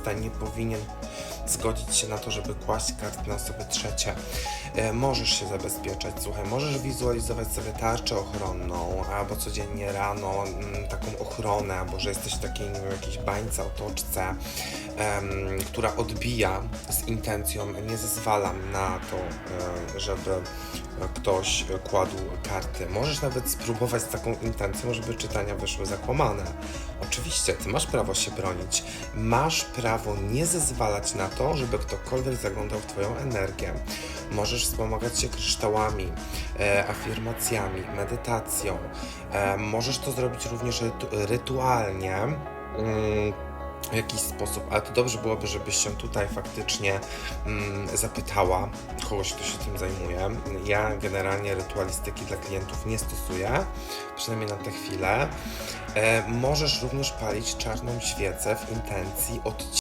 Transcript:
kamerzysta nie powinien zgodzić się na to, żeby kłaść karty na osoby trzecie. E, możesz się zabezpieczać, słuchaj, możesz wizualizować sobie tarczę ochronną, albo codziennie rano mm, taką ochronę, albo że jesteś w takiej, nie wiem, jakiejś bańce, otoczce, która odbija z intencją, nie zezwalam na to, e, żeby ktoś kładł karty. Możesz nawet spróbować z taką intencją, żeby czytania wyszły zakłamane. Oczywiście, ty masz prawo się bronić. Masz prawo nie zezwalać na to, żeby ktokolwiek zaglądał w twoją energię. Możesz wspomagać się kryształami, e, afirmacjami, medytacją. E, możesz to zrobić również rytu- rytualnie. Mm, w jakiś sposób, ale to dobrze byłoby, żebyś się tutaj faktycznie mm, zapytała kogoś, kto się tym zajmuje. Ja generalnie rytualistyki dla klientów nie stosuję, przynajmniej na tę chwilę. E, możesz również palić czarną świecę w intencji odcinania